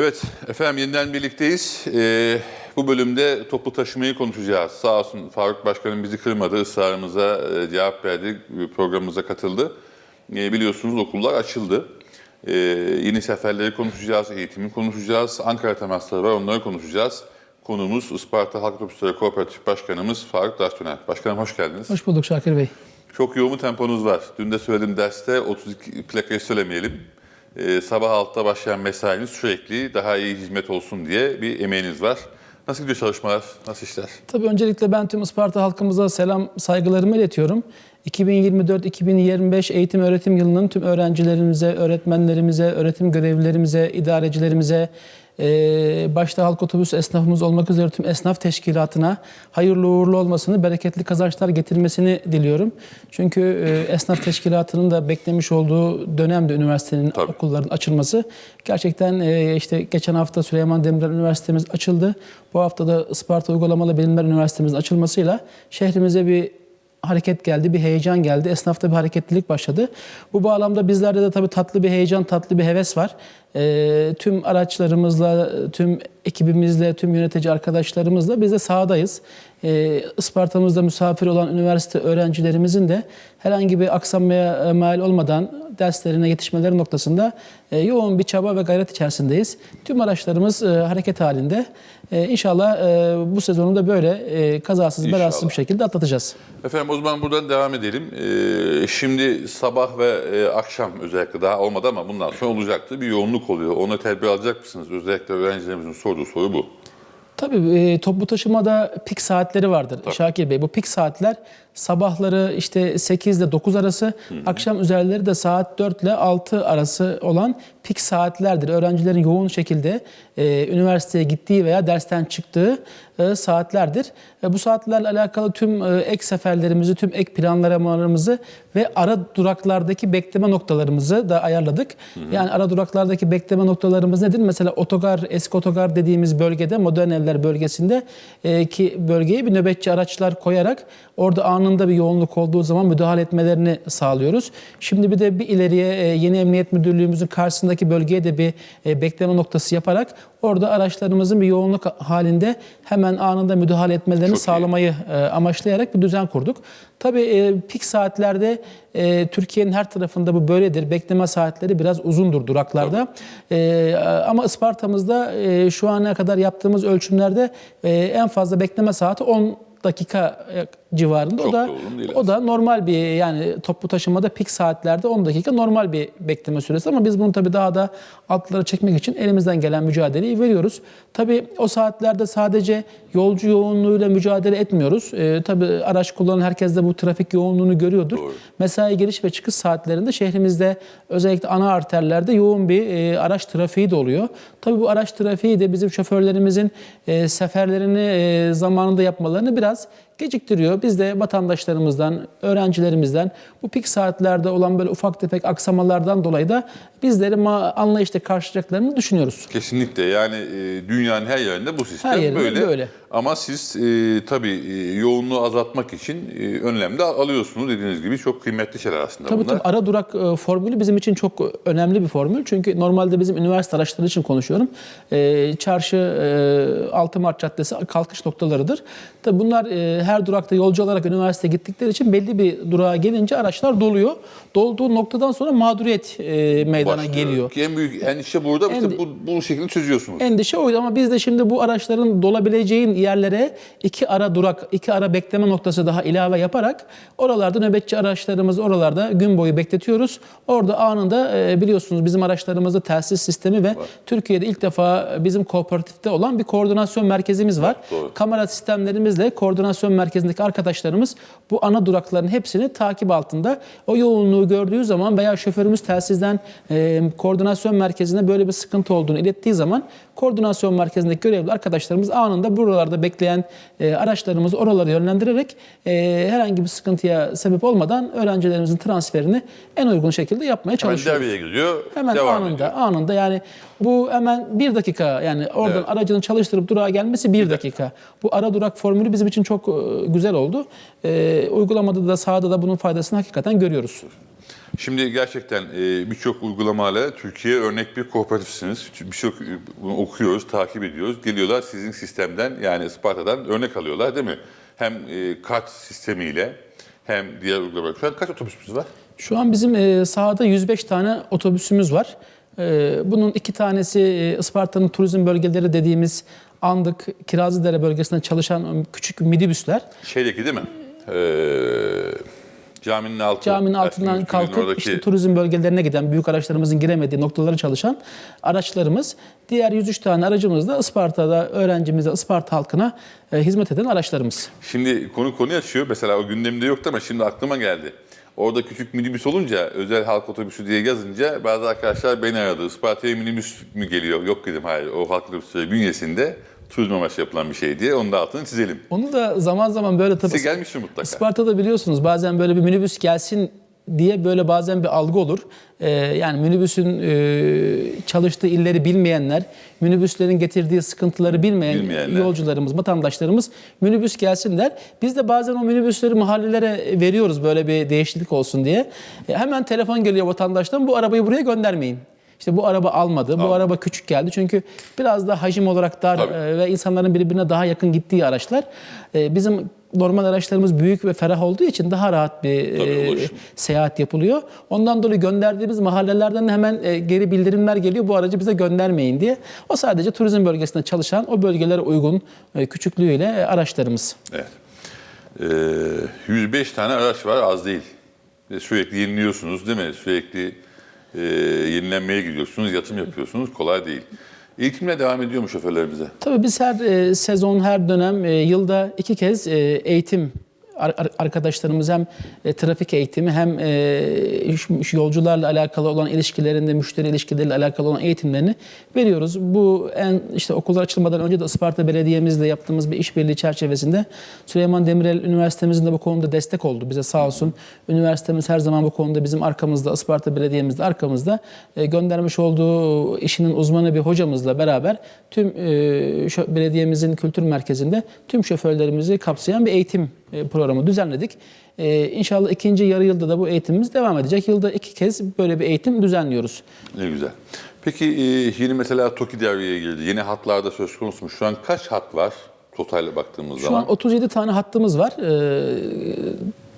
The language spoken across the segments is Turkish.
Evet efendim yeniden birlikteyiz. Ee, bu bölümde toplu taşımayı konuşacağız. Sağ olsun Faruk Başkanım bizi kırmadı, ısrarımıza e, cevap verdi, programımıza katıldı. E, biliyorsunuz okullar açıldı. E, yeni seferleri konuşacağız, eğitimi konuşacağız. Ankara temasları var onları konuşacağız. Konumuz Isparta Halk Otobüsleri Kooperatif Başkanımız Faruk Daşdöner. Başkanım hoş geldiniz. Hoş bulduk Şakir Bey. Çok yoğun bir temponuz var. Dün de söyledim derste 32 plakayı söylemeyelim. Ee, sabah 6'da başlayan mesainiz sürekli daha iyi hizmet olsun diye bir emeğiniz var. Nasıl gidiyor çalışmalar? Nasıl işler? Tabii öncelikle ben tüm Isparta halkımıza selam, saygılarımı iletiyorum. 2024-2025 eğitim öğretim yılının tüm öğrencilerimize, öğretmenlerimize, öğretim görevlilerimize, idarecilerimize, eee, başta halk otobüs esnafımız olmak üzere tüm esnaf teşkilatına hayırlı uğurlu olmasını, bereketli kazançlar getirmesini diliyorum. Çünkü eee, esnaf teşkilatının da beklemiş olduğu dönemde üniversitenin Tabii. okulların açılması. Gerçekten eee, işte geçen hafta Süleyman Demirel Üniversitemiz açıldı. Bu hafta da Isparta Uygulamalı Bilimler Üniversitemizin açılmasıyla şehrimize bir hareket geldi, bir heyecan geldi. Esnafta bir hareketlilik başladı. Bu bağlamda bizlerde de tabii tatlı bir heyecan, tatlı bir heves var. Eee, tüm araçlarımızla, tüm ekibimizle, tüm yönetici arkadaşlarımızla biz de sahadayız. Eee Isparta'mızda misafir olan üniversite öğrencilerimizin de herhangi bir aksamaya e, mal olmadan derslerine yetişmeleri noktasında e, yoğun bir çaba ve gayret içerisindeyiz. Tüm araçlarımız e, hareket halinde. E, İnşallah e, bu sezonu da böyle e, kazasız İnşallah. belasız bir şekilde atlatacağız. Efendim o zaman buradan devam edelim. Ee, şimdi sabah ve e, akşam özellikle daha olmadı ama bundan sonra olacaktı. Bir yoğunluk oluyor. Ona tedbir alacak mısınız? Özellikle öğrencilerimizin sorduğu soru bu. Tabii e, toplu taşımada pik saatleri vardır Şakir Bey. Bu pik saatler sabahları işte 8 ile 9 arası, akşam üzerleri de saat 4 ile 6 arası olan pik saatlerdir. Öğrencilerin yoğun şekilde e, üniversiteye gittiği veya dersten çıktığı e, saatlerdir. E, bu saatlerle alakalı tüm e, ek seferlerimizi, tüm ek planlamalarımızı ve ara duraklardaki bekleme noktalarımızı da ayarladık. Yani ara duraklardaki bekleme noktalarımız nedir? Mesela otogar, eski otogar dediğimiz bölgede, modern evler bölgesinde e, ki bölgeye bir nöbetçi araçlar koyarak orada anında bir yoğunluk olduğu zaman müdahale etmelerini sağlıyoruz. Şimdi bir de bir ileriye e, yeni Emniyet Müdürlüğümüzün karşısındaki bölgeye de bir e, bekleme noktası yaparak orada araçlarımızın bir yoğunluk halinde hemen anında müdahale etmelerini Çok iyi. sağlamayı e, amaçlayarak bir düzen kurduk. Tabii pik saatlerde e, Türkiye'nin her tarafında bu böyledir. Bekleme saatleri biraz uzundur duraklarda. E, ama Isparta'mızda e, şu ana kadar yaptığımız ölçümlerde e, en fazla bekleme saati 10 dakika e, civarında. Çok o da da o da normal bir yani toplu taşımada pik saatlerde 10 dakika normal bir bekleme süresi ama biz bunu tabii daha da altlara çekmek için elimizden gelen mücadeleyi veriyoruz. Tabii o saatlerde sadece yolcu yoğunluğuyla mücadele etmiyoruz. Ee, tabii araç kullanan herkes de bu trafik yoğunluğunu görüyordur. Doğru. Mesai giriş ve çıkış saatlerinde şehrimizde özellikle ana arterlerde yoğun bir e, araç trafiği de oluyor. Tabii bu araç trafiği de bizim şoförlerimizin e, seferlerini e, zamanında yapmalarını biraz geciktiriyor. Biz de vatandaşlarımızdan, öğrencilerimizden bu pik saatlerde olan böyle ufak tefek aksamalardan dolayı da bizleri anlayışla karşılayacaklarını düşünüyoruz. Kesinlikle yani e, dünyanın her yerinde bu sistem Her yerinde böyle. böyle. Ama siz e, tabii e, yoğunluğu azaltmak için e, önlem de alıyorsunuz dediğiniz gibi çok kıymetli şeyler aslında Tabii bunlar. tabii ara durak e, formülü bizim için çok önemli bir formül. Çünkü normalde bizim üniversite araçları için konuşuyorum. E, çarşı e, 6 Mart Caddesi kalkış noktalarıdır. Tabii bunlar e, her durakta yolcu olarak üniversiteye gittikleri için belli bir durağa gelince araçlar doluyor. Dolduğu noktadan sonra mağduriyet e, meydana Başlıyor. geliyor. En büyük endişe burada işte Endi- bu, bu şekilde çözüyorsunuz. Endişe oydu ama biz de şimdi bu araçların dolabileceğin yerlere iki ara durak, iki ara bekleme noktası daha ilave yaparak oralarda nöbetçi araçlarımızı oralarda gün boyu bekletiyoruz. Orada anında e, biliyorsunuz bizim araçlarımızda telsiz sistemi ve Türkiye'de ilk defa bizim kooperatifte olan bir koordinasyon merkezimiz var. Doğru. Kamera sistemlerimizle koordinasyon merkezindeki arkadaşlarımız bu ana durakların hepsini takip altında. O yoğunluğu gördüğü zaman veya şoförümüz telsizden e, koordinasyon merkezine böyle bir sıkıntı olduğunu ilettiği zaman koordinasyon merkezindeki görevli arkadaşlarımız anında buralarda bekleyen e, araçlarımızı oralara yönlendirerek e, herhangi bir sıkıntıya sebep olmadan öğrencilerimizin transferini en uygun şekilde yapmaya Hemen çalışıyoruz. devreye giriyor, Hemen devam anında, ediyor. anında yani bu hemen bir dakika yani oradan Evet. aracını çalıştırıp durağa gelmesi bir dakika. Bu ara durak formülü bizim için çok e, güzel oldu. E, uygulamada da sahada da bunun faydasını hakikaten görüyoruz. Şimdi gerçekten e, birçok uygulamayla Türkiye örnek bir kooperatifsiniz. Birçok e, bunu okuyoruz, takip ediyoruz. Geliyorlar sizin sistemden yani Isparta'dan örnek alıyorlar değil mi? Hem e, kart sistemiyle hem diğer uygulamalar. Şu an kaç otobüsümüz var? Şu an bizim e, sahada 105 tane otobüsümüz var. E, bunun iki tanesi e, Isparta'nın turizm bölgeleri dediğimiz Andık, Kirazlıdere bölgesinde çalışan küçük minibüsler. Şeydeki değil mi? Ee, caminin altı. Caminin altından kalkıp oradaki- işte turizm bölgelerine giden büyük araçlarımızın giremediği noktalara çalışan araçlarımız. Diğer 103 tane aracımız da Isparta'da öğrencimize, Isparta halkına e, hizmet eden araçlarımız. Şimdi konu konu açıyor. Mesela o gündemde yoktu ama şimdi aklıma geldi. Orada küçük minibüs olunca, özel halk otobüsü diye yazınca bazı arkadaşlar beni aradı. Isparta'ya minibüs mü geliyor? Yok dedim hayır. O halk otobüsleri bünyesinde turizm amaçlı yapılan bir şey diye. Onun da altını çizelim. Onu da zaman zaman böyle tabii Size gelmiştir mutlaka. Isparta'da biliyorsunuz bazen böyle bir minibüs gelsin diye böyle bazen bir algı olur. Ee, yani minibüsün e, çalıştığı illeri bilmeyenler, minibüslerin getirdiği sıkıntıları bilmeyen Bilmeyenler. yolcularımız, vatandaşlarımız minibüs gelsin der. Biz de bazen o minibüsleri mahallelere veriyoruz böyle bir değişiklik olsun diye. E, hemen telefon geliyor vatandaştan bu arabayı buraya göndermeyin. İşte bu araba almadı, bu araba küçük geldi. Çünkü biraz da hacim olarak dar Tabii. e, ve insanların birbirine daha yakın gittiği araçlar. E, Bizim normal araçlarımız büyük ve ferah olduğu için daha rahat bir Tabii, e, ulaşım. seyahat yapılıyor. Ondan dolayı gönderdiğimiz mahallelerden de hemen e, geri bildirimler geliyor. Bu aracı bize göndermeyin diye. O sadece turizm bölgesinde çalışan, o bölgelere uygun e, küçüklüğüyle e, araçlarımız. Evet. Ee, 105 tane araç var az değil. Ve sürekli yeniliyorsunuz değil mi? Sürekli e, yenilenmeye gidiyorsunuz, yatım yapıyorsunuz. Kolay değil. Eğitimle devam ediyor mu şoförlerimize? Tabii biz her e, sezon, her dönem, e, yılda iki kez e, eğitim arkadaşlarımız hem e, trafik eğitimi hem e, yolcularla alakalı olan ilişkilerinde, müşteri ilişkileriyle alakalı olan eğitimlerini veriyoruz. Bu en işte okullar açılmadan önce de Isparta Belediye'mizle yaptığımız bir işbirliği çerçevesinde Süleyman Demirel Üniversitemizin de bu konuda destek oldu bize sağ olsun. Üniversitemiz her zaman bu konuda bizim arkamızda, Isparta Belediye'miz de arkamızda e, göndermiş olduğu işinin uzmanı bir hocamızla beraber tüm belediyemizin kültür merkezinde tüm şoförlerimizi kapsayan bir eğitim programı düzenledik. E, İnşallah ikinci yarı yılda da bu eğitimimiz devam edecek. Yılda iki kez böyle bir eğitim düzenliyoruz. Ne güzel. Peki e, yeni mesela TOKİ devreye girdi. Yeni hatlarda söz konusu mu? Şu an kaç hat var total baktığımız Şu zaman? an 37 tane hattımız var. Ee,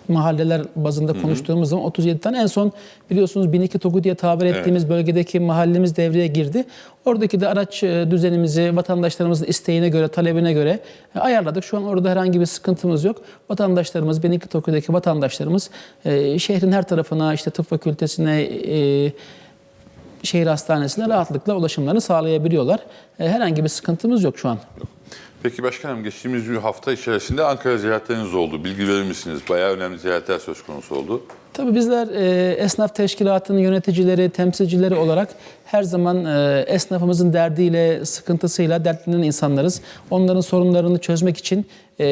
mahalleler bazında konuştuğumuz zaman 37 tane. En son biliyorsunuz 1002 TOGU diye tabir ettiğimiz bölgedeki mahallemiz devreye girdi. Oradaki de araç e, düzenimizi vatandaşlarımızın isteğine göre, talebine göre e, ayarladık. Şu an orada herhangi bir sıkıntımız yok. Vatandaşlarımız, 1002 TOGU'daki vatandaşlarımız e, şehrin her tarafına, işte tıp fakültesine, şehir hastanesine rahatlıkla ulaşımlarını sağlayabiliyorlar. Herhangi bir sıkıntımız yok şu an. Peki başkanım geçtiğimiz bir hafta içerisinde Ankara ziyaretleriniz oldu. Bilgi verir misiniz? Bayağı önemli ziyaretler söz konusu oldu. Tabii bizler e, esnaf teşkilatının yöneticileri, temsilcileri olarak her zaman e, esnafımızın derdiyle, sıkıntısıyla dertlenen insanlarız. Onların sorunlarını çözmek için e,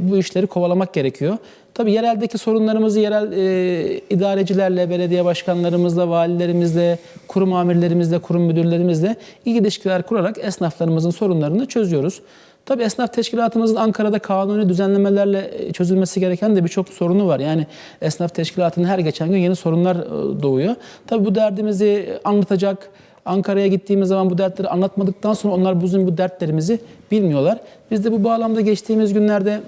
bu işleri kovalamak gerekiyor. Tabii yereldeki sorunlarımızı yerel e, idarecilerle, belediye başkanlarımızla, valilerimizle, kurum amirlerimizle, kurum müdürlerimizle iyi ilişkiler kurarak esnaflarımızın sorunlarını çözüyoruz. Tabii esnaf teşkilatımızın Ankara'da kanuni düzenlemelerle e, çözülmesi gereken de birçok sorunu var. Yani esnaf teşkilatının her geçen gün yeni sorunlar e, doğuyor. Tabii bu derdimizi anlatacak, Ankara'ya gittiğimiz zaman bu dertleri anlatmadıktan sonra onlar bizim bu dertlerimizi bilmiyorlar. Biz de bu bağlamda geçtiğimiz günlerde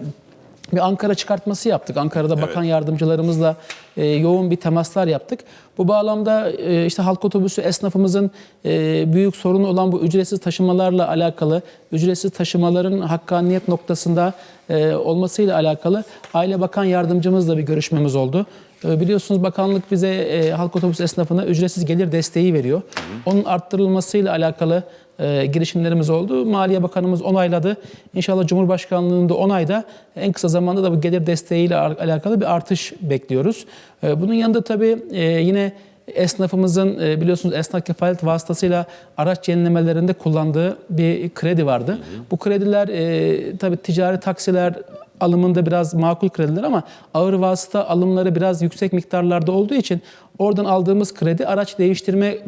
bir Ankara çıkartması yaptık. Ankara'da bakan yardımcılarımızla e, yoğun bir temaslar yaptık. Bu bağlamda e, işte halk otobüsü esnafımızın e, büyük sorunu olan bu ücretsiz taşımalarla alakalı, ücretsiz taşımaların hakkaniyet noktasında e, olmasıyla alakalı Aile Bakan Yardımcımızla bir görüşmemiz oldu. E, Biliyorsunuz bakanlık bize e, halk otobüs esnafına ücretsiz gelir desteği veriyor. Onun arttırılmasıyla alakalı e, girişimlerimiz oldu. Maliye Bakanımız onayladı. İnşallah Cumhurbaşkanlığında onayda en kısa zamanda da bu gelir desteğiyle al- alakalı bir artış bekliyoruz. E, bunun yanında tabii e, yine esnafımızın e, biliyorsunuz esnaf kefalet vasıtasıyla araç yenilemelerinde kullandığı bir kredi vardı. Bu krediler e, tabii ticari taksiler alımında biraz makul krediler ama ağır vasıta alımları biraz yüksek miktarlarda olduğu için oradan aldığımız kredi araç değiştirme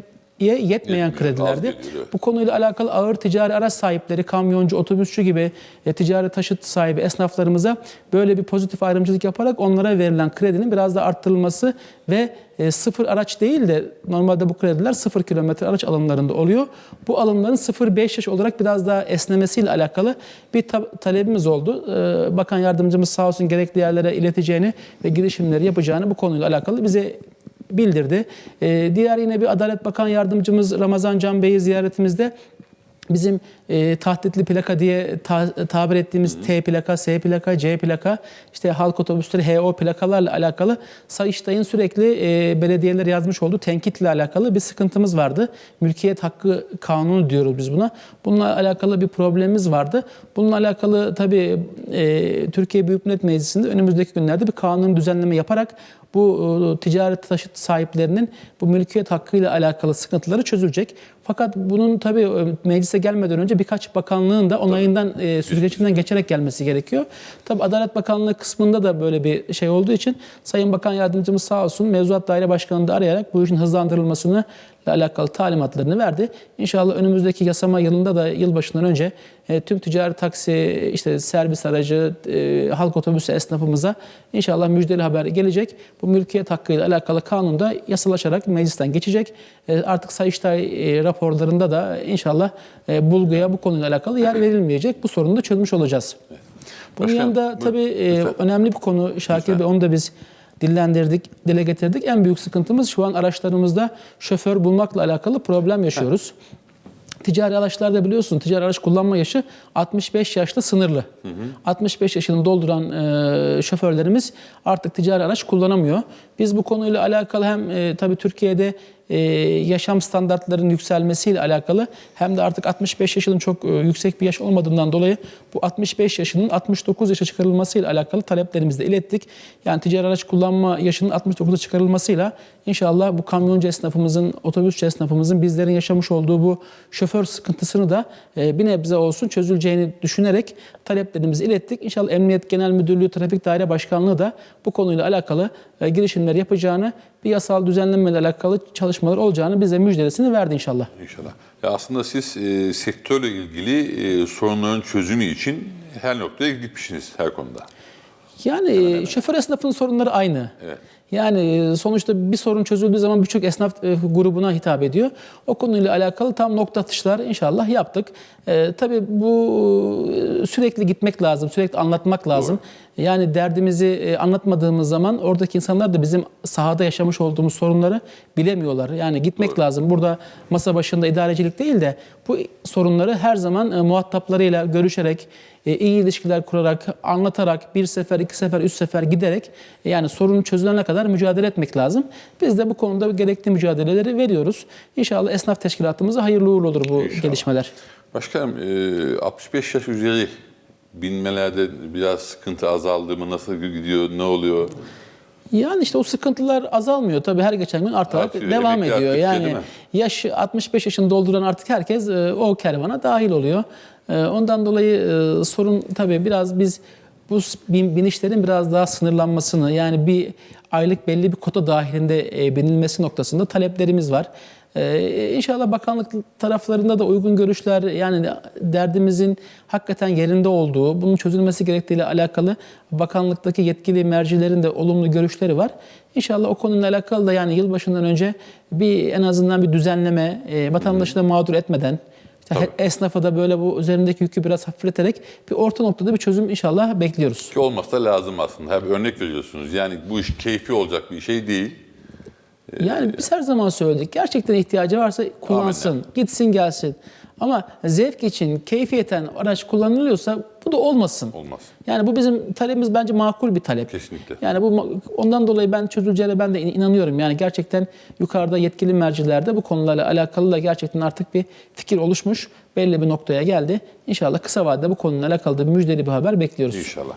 yetmeyen kredilerdi. Bu konuyla alakalı ağır ticari araç sahipleri, kamyoncu, otobüsçü gibi e, ticari taşıt sahibi esnaflarımıza böyle bir pozitif ayrımcılık yaparak onlara verilen kredinin biraz da arttırılması ve e, sıfır araç değil de normalde bu krediler sıfır kilometre araç alımlarında oluyor. Bu alımların 0-5 yaş olarak biraz daha esnemesiyle alakalı bir ta- talebimiz oldu. E, Bakan yardımcımız sağ olsun gerekli yerlere ileteceğini ve girişimleri yapacağını bu konuyla alakalı bize bildirdi. Ee, diğer yine bir Adalet Bakan Yardımcımız Ramazan Can Bey'i ziyaretimizde bizim e, tahtitli plaka diye ta- tabir ettiğimiz T plaka, S plaka, C plaka, işte halk otobüsleri HO plakalarla alakalı Sayıştay'ın sürekli e, belediyeler yazmış olduğu tenkitle alakalı bir sıkıntımız vardı. Mülkiyet hakkı kanunu diyoruz biz buna. Bununla alakalı bir problemimiz vardı. Bununla alakalı tabii e, Türkiye Büyük Millet Meclisi'nde önümüzdeki günlerde bir kanun düzenleme yaparak bu e, ticaret taşıt sahiplerinin bu mülkiyet hakkıyla alakalı sıkıntıları çözülecek. Fakat bunun tabii e, meclise gelmeden önce birkaç bakanlığın da onayından, e, süzgecinden geçerek gelmesi gerekiyor. Tabii Adalet Bakanlığı kısmında da böyle bir şey olduğu için Sayın Bakan Yardımcımız sağ olsun Mevzuat Daire Başkanı'nı da arayarak bu işin hızlandırılmasını alakalı talimatlarını verdi. İnşallah önümüzdeki yasama yılında da yılbaşından önce e, tüm ticari taksi, işte servis aracı, e, halk otobüsü esnafımıza inşallah müjdeli haber gelecek. Bu mülkiyet hakkıyla alakalı kanun da yasalaşarak meclisten geçecek. E, artık Sayıştay e, raporlarında da inşallah e, bulguya bu konuyla alakalı yer verilmeyecek. Bu sorunu da çözmüş olacağız. Bunun Başkanım, yanında tabii e, önemli bir konu Şakir Bey onu da biz dillendirdik, dile getirdik. En büyük sıkıntımız şu an araçlarımızda şoför bulmakla alakalı problem yaşıyoruz. Ticari araçlarda biliyorsun ticari araç kullanma yaşı 65 yaşta sınırlı. 65 yaşını dolduran e, şoförlerimiz artık ticari araç kullanamıyor. Biz bu konuyla alakalı hem e, tabii Türkiye'de e, yaşam standartlarının yükselmesiyle alakalı hem de artık 65 yaşının çok e, yüksek bir yaş olmadığından dolayı bu 65 yaşının 69 yaşa çıkarılmasıyla alakalı taleplerimizi de ilettik. Yani ticari araç kullanma yaşının 69'a çıkarılmasıyla inşallah bu kamyoncu esnafımızın, otobüsçü esnafımızın bizlerin yaşamış olduğu bu şoför sıkıntısını da e, bir nebze olsun çözüleceğini düşünerek taleplerimizi ilettik. İnşallah Emniyet Genel Müdürlüğü Trafik Daire Başkanlığı da bu konuyla alakalı e, girişimler yapacağını, bir yasal düzenlemeyle alakalı çalışmalar olacağını bize müjdesini verdi inşallah. İnşallah. Ya aslında siz e, sektörle ilgili e, sorunların çözümü için her noktaya gitmişsiniz her konuda. Yani e, şoför esnafının sorunları aynı. Evet. Yani e, sonuçta bir sorun çözüldüğü zaman birçok esnaf e, grubuna hitap ediyor. O konuyla alakalı tam nokta atışlar inşallah yaptık. E, tabii bu e, sürekli gitmek lazım, sürekli anlatmak lazım. Yani derdimizi anlatmadığımız zaman oradaki insanlar da bizim sahada yaşamış olduğumuz sorunları bilemiyorlar. Yani gitmek lazım. Burada masa başında idarecilik değil de bu sorunları her zaman muhataplarıyla görüşerek, iyi ilişkiler kurarak, anlatarak, bir sefer, iki sefer, üç sefer giderek yani sorun çözülene kadar mücadele etmek lazım. Biz de bu konuda gerekli mücadeleleri veriyoruz. İnşallah esnaf teşkilatımıza hayırlı uğurlu olur bu İnşallah. gelişmeler. Başkanım e, 65 yaş üzeri binmelerde biraz sıkıntı azaldı mı? Nasıl gidiyor? Ne oluyor? Yani işte o sıkıntılar azalmıyor. Tabii her geçen gün artarak Artıyor, devam ediyor. Yani yaş 65 yaşını dolduran artık herkes e, o kervana dahil oluyor. E, Ondan dolayı e, sorun tabii biraz biz bu binişlerin biraz daha sınırlanmasını yani bir aylık belli bir kota dahilinde e, noktasında taleplerimiz var. Ee, inşallah bakanlık taraflarında da uygun görüşler yani derdimizin hakikaten yerinde olduğu, bunun çözülmesi gerektiğiyle alakalı bakanlıktaki yetkili mercilerin de olumlu görüşleri var. İnşallah o konuyla alakalı da yani yılbaşından önce bir en azından bir düzenleme, e, vatandaşı da mağdur etmeden, işte he- esnafı da böyle bu üzerindeki yükü biraz hafifleterek bir orta noktada bir çözüm inşallah bekliyoruz. Ki olmasa lazım aslında. Hep örnek veriyorsunuz. Yani bu iş keyfi olacak bir şey değil. Yani biz her zaman söyledik. Gerçekten ihtiyacı varsa kullansın, gitsin gelsin. Ama zevk için keyfiyeten araç kullanılıyorsa bu da olmasın. Olmaz. Yani bu bizim talebimiz bence makul bir talep. Kesinlikle. Yani bu ondan dolayı ben çözüleceğine ben de in- inanıyorum. Yani gerçekten yukarıda yetkili mercilerde bu konularla alakalı da gerçekten artık bir fikir oluşmuş. Belli bir noktaya geldi. İnşallah kısa vadede bu konuyla alakalı da müjdeli bir haber bekliyoruz. İnşallah.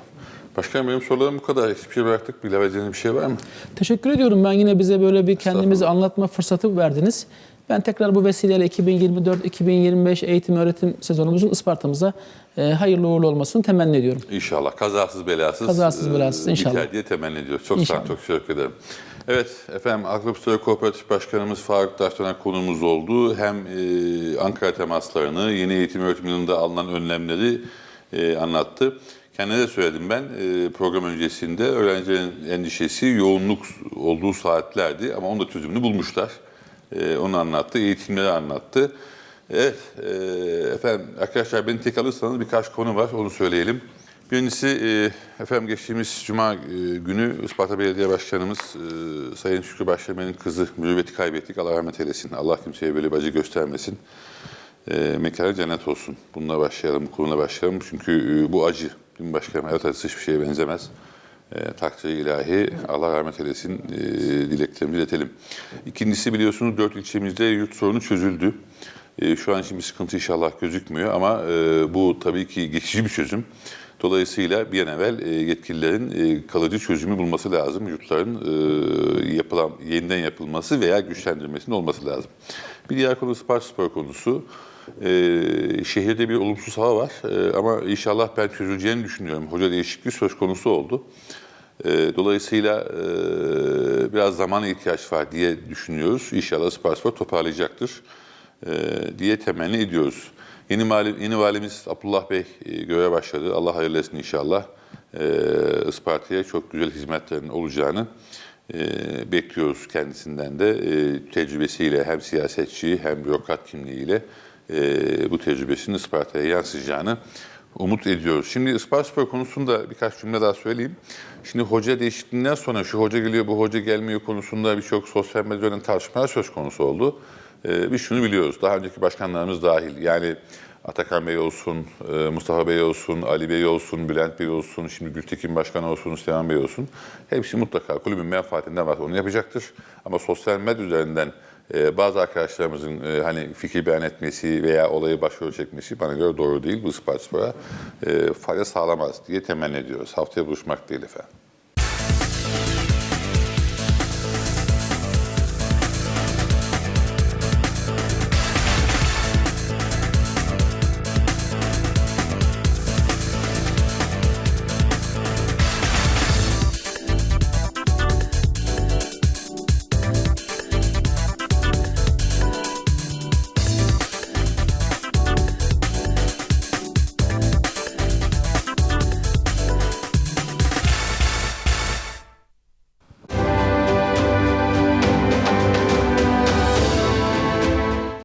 Başkanım benim sorularım bu kadar. Eksik bir şey bıraktık. Edeceğiniz bir şey var mı? Teşekkür ediyorum. Ben yine bize böyle bir kendimizi anlatma fırsatı verdiniz. Ben tekrar bu vesileyle 2024-2025 eğitim öğretim sezonumuzun Isparta'mıza e, hayırlı uğurlu olmasını temenni ediyorum. İnşallah. Kazasız belasız. Kazasız e, belasız, inşallah. Biter diye temenni ediyoruz. Çok sağ olun. Çok teşekkür ederim. Evet efendim Akrop Kooperatif Başkanımız Faruk Taştanak konuğumuz oldu. Hem e, Ankara temaslarını, yeni eğitim öğretim yılında alınan önlemleri e, anlattı. Kendine de söyledim ben e, program öncesinde öğrencilerin endişesi yoğunluk olduğu saatlerdi ama onun da çözümünü bulmuşlar. E, onu anlattı, eğitimleri anlattı. Evet e, efendim arkadaşlar beni tek alırsanız birkaç konu var onu söyleyelim. Birincisi e, efendim geçtiğimiz Cuma e, günü Isparta Belediye Başkanımız e, Sayın Şükrü Başdemir'in kızı Mürüvvet'i kaybettik. Allah rahmet eylesin. Allah kimseye böyle bir acı göstermesin. E, mekanı cennet olsun. Bununla başlayalım, bu konuyla başlayalım. Çünkü e, bu acı, değil mi başkanım? Hayat acısı hiçbir şeye benzemez. E, takdiri ilahi, Allah rahmet eylesin, e, dileklerimizi iletelim. İkincisi biliyorsunuz dört ilçemizde yurt sorunu çözüldü. E, şu an için bir sıkıntı inşallah gözükmüyor ama e, bu tabii ki geçici bir çözüm. Dolayısıyla bir an evvel e, yetkililerin e, kalıcı çözümü bulması lazım. Yurtların e, yapılan, yeniden yapılması veya güçlendirmesinin olması lazım. Bir diğer konu Spor Spor konusu. E, şehirde bir olumsuz hava var E, ama inşallah ben çözüleceğini düşünüyorum. Hoca değişikliği söz konusu oldu. E, dolayısıyla e, biraz zamana ihtiyaç var diye düşünüyoruz. İnşallah Spor Spor toparlayacaktır e, diye temenni ediyoruz. Yeni, vali, yeni valimiz Abdullah Bey e, göreve başladı. Allah hayırlı etsin inşallah. E, Isparta'ya çok güzel hizmetlerin olacağını e, bekliyoruz kendisinden de. E, tecrübesiyle hem siyasetçi hem bürokrat kimliğiyle e, bu tecrübesinin Isparta'ya yansıyacağını umut ediyoruz. Şimdi Isparta Spor konusunda birkaç cümle daha söyleyeyim. Şimdi hoca değişikliğinden sonra şu hoca geliyor, bu hoca gelmiyor konusunda birçok sosyal medyadan tartışmalar söz konusu oldu. Ee, biz şunu biliyoruz, daha önceki başkanlarımız dahil. Yani Atakan Bey olsun, e, Mustafa Bey olsun, Ali Bey olsun, Bülent Bey olsun, şimdi Gültekin Başkan olsun, Süleyman Bey olsun. Hepsi mutlaka kulübün menfaatinden var, onu yapacaktır. Ama sosyal medya üzerinden e, bazı arkadaşlarımızın e, hani fikir beyan etmesi veya olayı başrol çekmesi bana göre doğru değil. Bu Isparta Spor'a e, fayda sağlamaz diye temenni ediyoruz. Haftaya buluşmak değil efendim.